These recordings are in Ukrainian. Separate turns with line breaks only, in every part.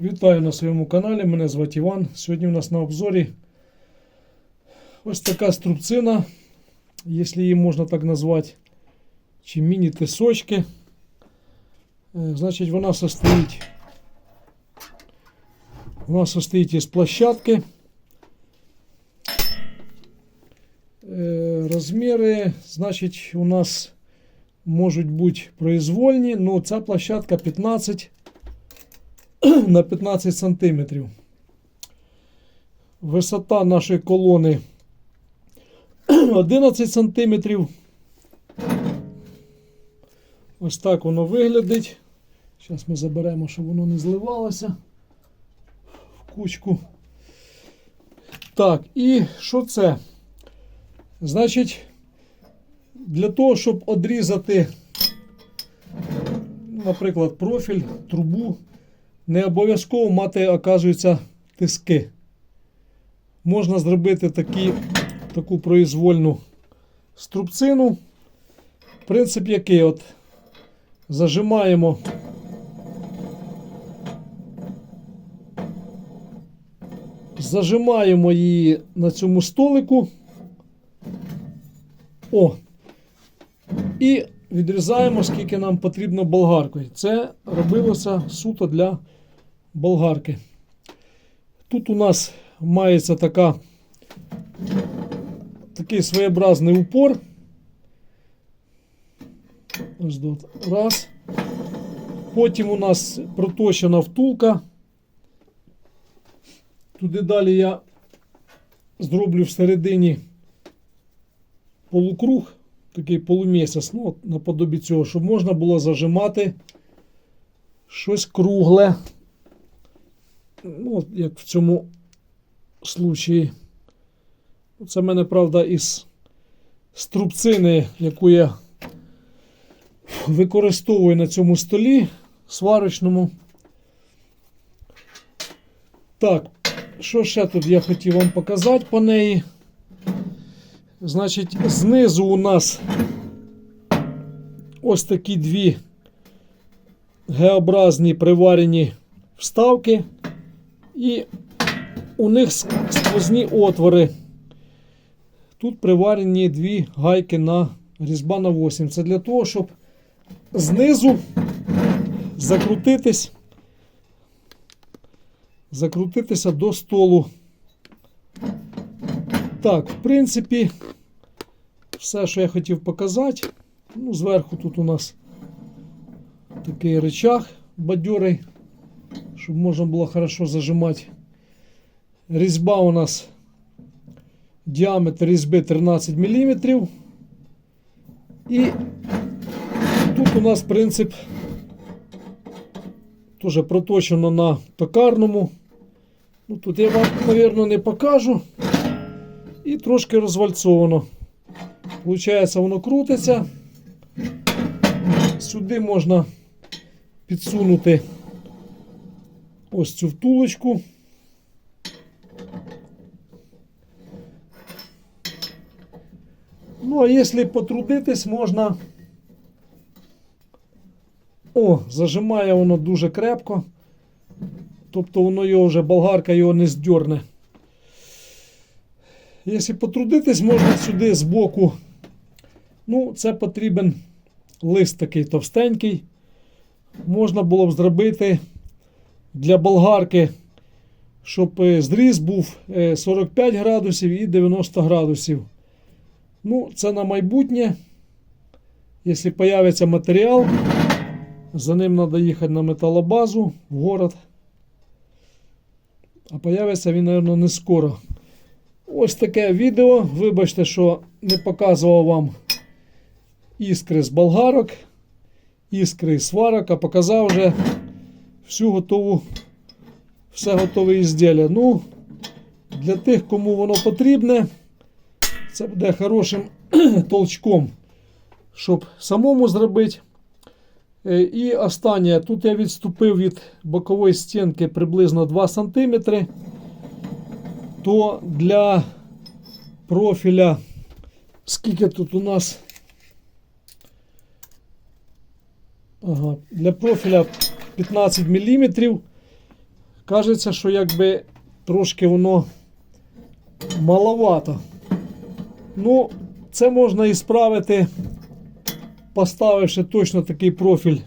Вітаю на своєму каналі. Мене звати Іван. Сьогодні у нас на обзорі ось така струбцина, якщо її можна так назвати, чи міні-тисочки. Е, Значить, вона состоїть, вона состоїть із площадки. Е, Розміри, значить, у нас можуть бути произвольні, але ця площадка 15 на 15 сантиметрів. Висота нашої колони 11 сантиметрів. Ось так воно виглядить. Зараз ми заберемо, щоб воно не зливалося в кучку. Так, і що це? Значить, для того, щоб одрізати, наприклад, профіль, трубу, не обов'язково мати, оказується, тиски. Можна зробити такі, таку произвольну струбцину. Принцип який? От зажимаємо. Зажимаємо її на цьому столику. О! І відрізаємо, скільки нам потрібно болгаркою. Це робилося суто для болгарки. Тут у нас мається така, такий своєобразний упор. Ось тут. Раз. Потім у нас проточена втулка. Туди далі я зроблю всередині полукруг, такий полумісяць, ну, от наподобі цього, щоб можна було зажимати щось кругле. Ну, як в цьому случаї. Це в мене, правда, із струбцини, яку я використовую на цьому столі сварочному. Так, що ще тут я хотів вам показати по неї? Значить, знизу у нас ось такі дві Г-образні приварені вставки, і у них сквозні отвори. Тут приварені дві гайки на різьба на 8. Це для того, щоб знизу закрутитись, закрутитися до столу. Так, в принципі, все, що я хотів показати. Ну, зверху тут у нас такий рычаг бадьорий, щоб можна було хорошо зажимати. Різьба у нас діаметр різьби 13 мм. І тут у нас принцип теж проточено на токарному. Ну, Тут я вам, мабуть, не покажу. І трошки розвальцовано. Получається, воно крутиться. Сюди можна підсунути ось цю втулочку. Ну, а якщо потрудитись, можна. О, зажимає воно дуже крепко. Тобто воно його вже болгарка його не здьорне. Якщо потрудитись, можна сюди з боку. Ну, це потрібен лист такий товстенький. Можна було б зробити для болгарки, щоб е, зріз був е, 45 градусів і 90 градусів. Ну, це на майбутнє. Якщо з'явиться матеріал, за ним треба їхати на металобазу в город. А появиться він, мабуть, не скоро. Ось таке відео. Вибачте, що не показував вам іскри з болгарок, іскри з сварок, а показав вже всю готову, все готове ізділля. Ну, для тих, кому воно потрібне, це буде хорошим толчком, щоб самому зробити. Е, І останнє, тут я відступив від бокової стінки приблизно 2 см, то для профіля, скільки тут у нас ага, для профіля 15 мм кажеться, що якби трошки воно маловато. Ну, це можна і справити, поставивши точно такий профіль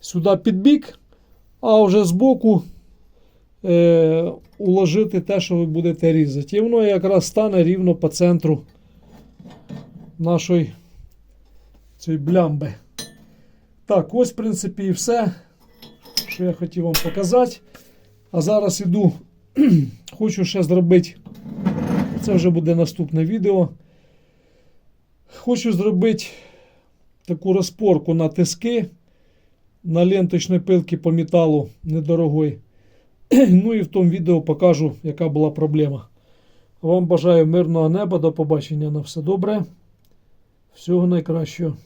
сюди під бік, а вже збоку е, уложити те, що ви будете різати. І воно якраз стане рівно по центру нашої цієї блямби. Так, ось, в принципі, і все, що я хотів вам показати. А зараз іду, хочу ще зробити. Це вже буде наступне відео. Хочу зробити таку розпорку на тиски, на ленточної пилки по металу недорогой. Ну і в тому відео покажу, яка була проблема. Вам бажаю мирного неба, до побачення на все добре. Всього найкращого.